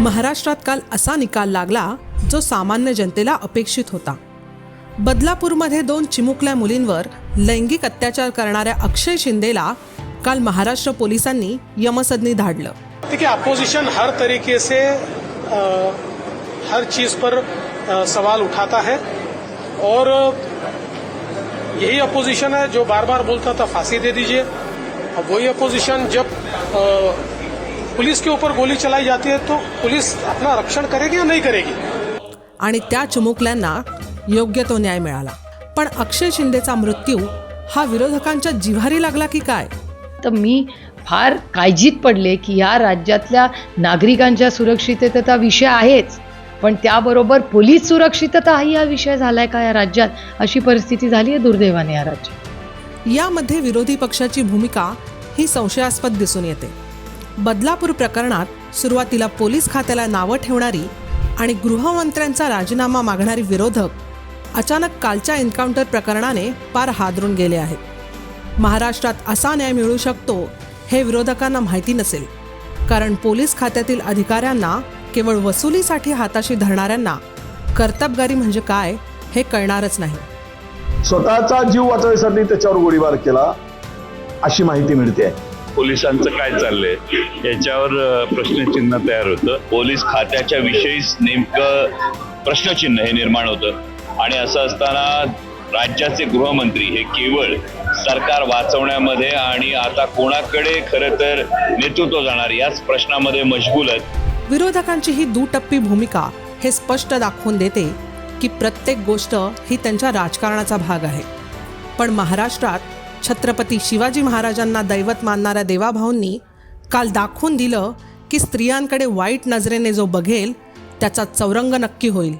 महाराष्ट्रात काल असा निकाल लागला जो सामान्य जनतेला अपेक्षित होता. बदलापूरमध्ये दोन चिमुकल्या मुलींवर लैंगिक अत्याचार करणाऱ्या अक्षय शिंदेला काल महाराष्ट्र पोलिसांनी यमसदनी धाडलं. देखिए अपोजिशन हर तरीके से आ, हर चीज पर आ, सवाल उठाता है और यही अपोजिशन है जो बार बार बोलता था फांसी दे दीजिए। अब वही अपोजिशन जब आ, पुलिस के ऊपर गोली चलाई जाती है तो पुलिस अपना रक्षण करेगी या नहीं करेगी? आणि त्या चिमुकल्यांना योग्य तो न्याय मिळाला. पण अक्षय शिंदेचा मृत्यू हा विरोधकांच्या जिव्हारी लागला की काय? तर मी फार काळजीत पडले की या राज्यातल्या नागरिकांच्या सुरक्षिततेचा विषय आहेच. पण त्याबरोबर पोलीस सुरक्षितता हाही हा विषय झालाय का या राज्यात? अशी परिस्थिती झाली आहे दुर्दैवाने या राज्यात. यामध्ये विरोधी पक्षाची भूमिका ही संशयास्पद दिसून येते. बदलापूर प्रकरणात सुरुवातीला पोलीस खात्याला नावं ठेवणारी आणि गृहमंत्र्यांचा राजीनामा मागणारी विरोधक अचानक कालच्या एन्काउंटर प्रकरणाने पार हादरून गेले आहेत. महाराष्ट्रात असा न्याय मिळू शकतो हे विरोधकांना माहिती नसेल. कारण पोलीस खात्यातील अधिकाऱ्यांना केवळ वसुलीसाठी हाताशी धरणाऱ्यांना कर्तबगारी म्हणजे काय हे कळणारच नाही. स्वतःचा जीव वाचवण्यासाठी त्याच्यावर गोळीबार केला अशी माहिती मिळते. पोलिसांचं काय चाललंय? याच्यावर प्रश्नचिन्ह तयार होतं. पोलीस खात्याच्या विषयीच नेमकं प्रश्नचिन्ह हे निर्माण होतं. आणि असं असताना राज्याचे गृहमंत्री हे केवळ सरकार वाचवण्यामध्ये आणि आता कोणाकडे खरं तर नेतृत्व जाणार याच प्रश्नामध्ये मशगूल आहेत. विरोधकांची ही दुटप्पी भूमिका हे स्पष्ट दाखवून देते की प्रत्येक गोष्ट ही त्यांच्या राजकारणाचा भाग आहे. पण महाराष्ट्रात छत्रपती शिवाजी महाराजांना दैवत मानणाऱ्या देवाभाऊंनी काल दाखवून दिलं की स्त्रियांकडे वाईट नजरेने जो बघेल त्याचा चौरंग नक्की होईल.